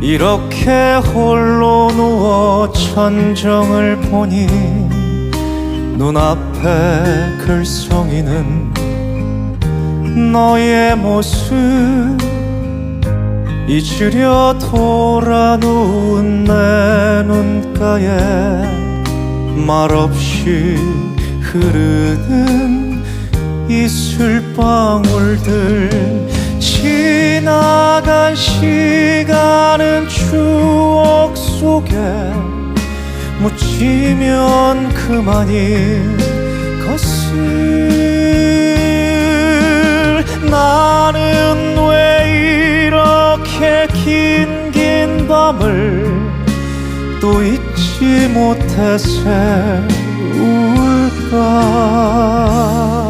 이렇게 홀로 누워 천정을 보니 눈앞에 글썽이는 너의 모습. 잊으려 돌아 누운 내 눈가에 말없이 흐르는 이슬방울들 지나간 시간은 추억 속에 묻히면 그만인 것을 나는 왜 이렇게 긴 긴 밤을 또 잊지 못해 세울까? 장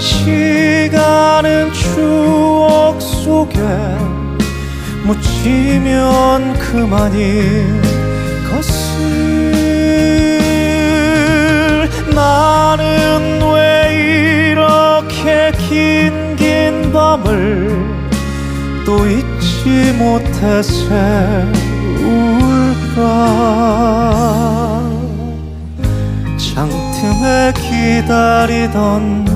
시간은 추억 속에 묻히면 그만인 것을 나는 왜 이렇게 긴 긴 밤을 또 잊지 못해 세울까? 장틈에 기다리던